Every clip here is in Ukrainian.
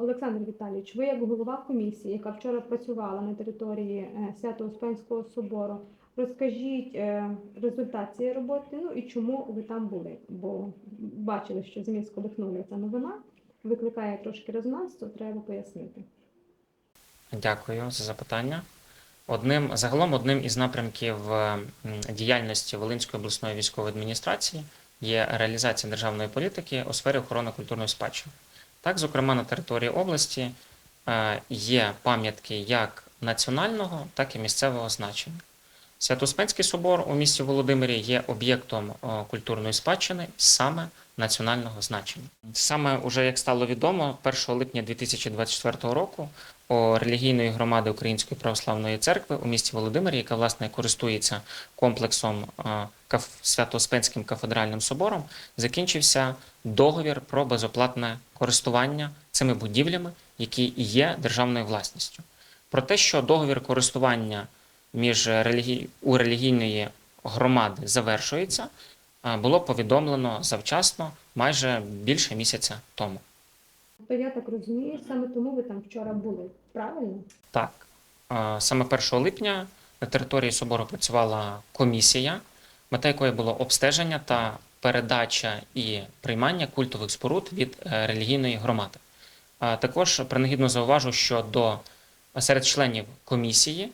Олександр Віталійович, ви як голова комісії, яка вчора працювала на території е, Свято-Успенського собору, розкажіть е, результат цієї роботи, ну і чому ви там були? Бо бачили, що ЗМІ сколихнули ця новина, викликає трошки резонанс, то треба пояснити. Дякую за запитання. Одним загалом одним із напрямків е, діяльності Волинської обласної військової адміністрації є реалізація державної політики у сфері охорони культурної спадщини. Так, зокрема, на території області е, є пам'ятки як національного, так і місцевого значення. Свято-Успенський собор у місті Володимирі є об'єктом е, культурної спадщини саме національного значення. Саме уже як стало відомо, 1 липня 2024 року у релігійної громади Української православної церкви у місті Володимирі, яка власне користується комплексом е, Свято-Успенським кафедральним собором, закінчився договір про безоплатне користування цими будівлями, які і є державною власністю. Про те, що договір користування між релігій... у релігійної громади завершується, було повідомлено завчасно майже більше місяця тому. То я так розумію, саме тому ви там вчора були, правильно? Так, саме 1 липня на території собору працювала комісія, мета якої було обстеження та передача і приймання культових споруд від е, релігійної громади. Також принагідно зауважу, що до серед членів комісії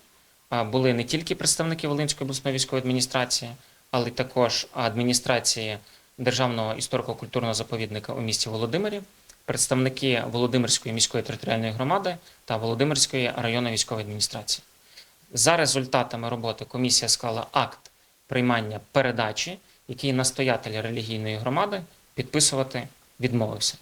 були не тільки представники Волинської обласної військової адміністрації, але також адміністрації Державного історико-культурного заповідника у місті Володимирі, представники Володимирської міської територіальної громади та Володимирської районної військової адміністрації. За результатами роботи комісія склала акт приймання передачі, який настоятель релігійної громади підписувати відмовився.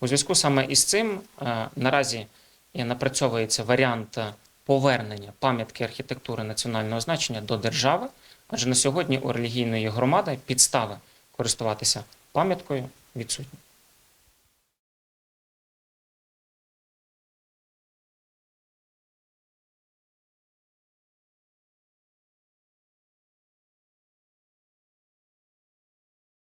У зв'язку саме із цим е, наразі напрацьовується варіант е, повернення пам'ятки архітектури національного значення до держави, адже на сьогодні у релігійної громади підстави користуватися пам'яткою відсутні.